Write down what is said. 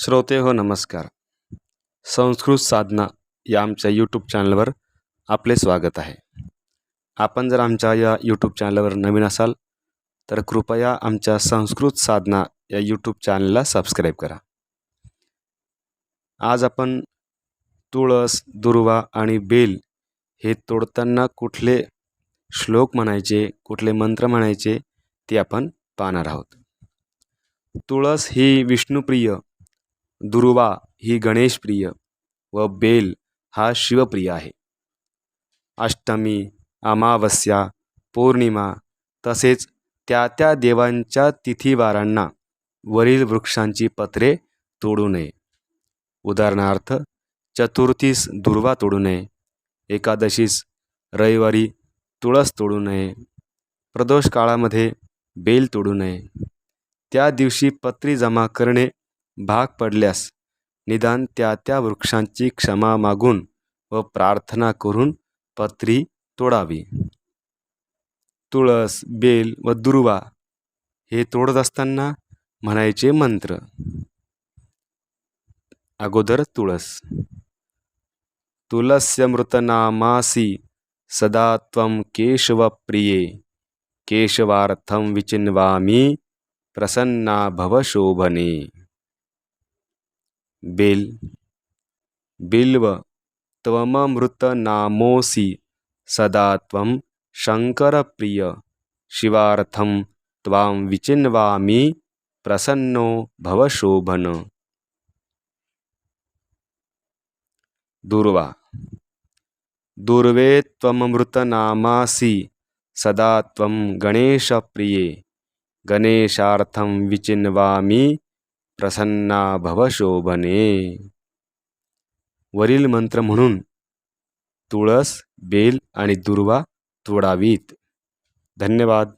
श्रोते हो नमस्कार. संस्कृत साधना या आमच्या यूट्यूब चॅनलवर आपले स्वागत आहे. आपण जर आमच्या या यूट्यूब चॅनलवर नवीन असाल तर कृपया आमच्या संस्कृत साधना या यूट्यूब चॅनलला सबस्क्राईब करा. आज आपण तुळस दुर्वा आणि बेल हे तोडताना कुठले श्लोक म्हणायचे कुठले मंत्र म्हणायचे ते आपण पाहणार आहोत. तुळस ही विष्णुप्रिय दुर्वा ही गणेशप्रिय व बेल हा शिवप्रिय आहे. अष्टमी अमावस्या पौर्णिमा तसेच त्या त्या देवांच्या तिथीवारांना वरील वृक्षांची पत्रे तोडू नये. उदाहरणार्थ चतुर्थीस दुर्वा तोडू नये. एकादशीस रविवारी तुळस तोडू नये. प्रदोष काळामध्ये बेल तोडू नये. त्या दिवशी पत्री जमा करणे भाग पडल्यास निदान त्या त्या वृक्षांची क्षमा मागून व प्रार्थना करून पत्री तोडावी. तुळस बेल व दुर्वा हे तोडत असताना म्हणायचे मंत्र. अगोदर तुळस. तुलस्य मृतनामासी सदा त्वं केशवप्रिये केशवार्थं विचिन्वामी प्रसन्ना भव शोभने। बेल। बिल्व त्वममृतनामोऽसि सदा त्वं शङ्करप्रिय। शिवार्थं त्वां विचिन्वामि प्रसन्नो भव शोभन। दुर्वा। दुर्वे त्वममृतनामासि सदा त्वं गणेशप्रिये। गणेशार्थं विचिन्वामि प्रसन्ना भव शोभने. वरील मंत्र म्हणून तुळस बेल आणि दुर्वा तोडावीत. धन्यवाद.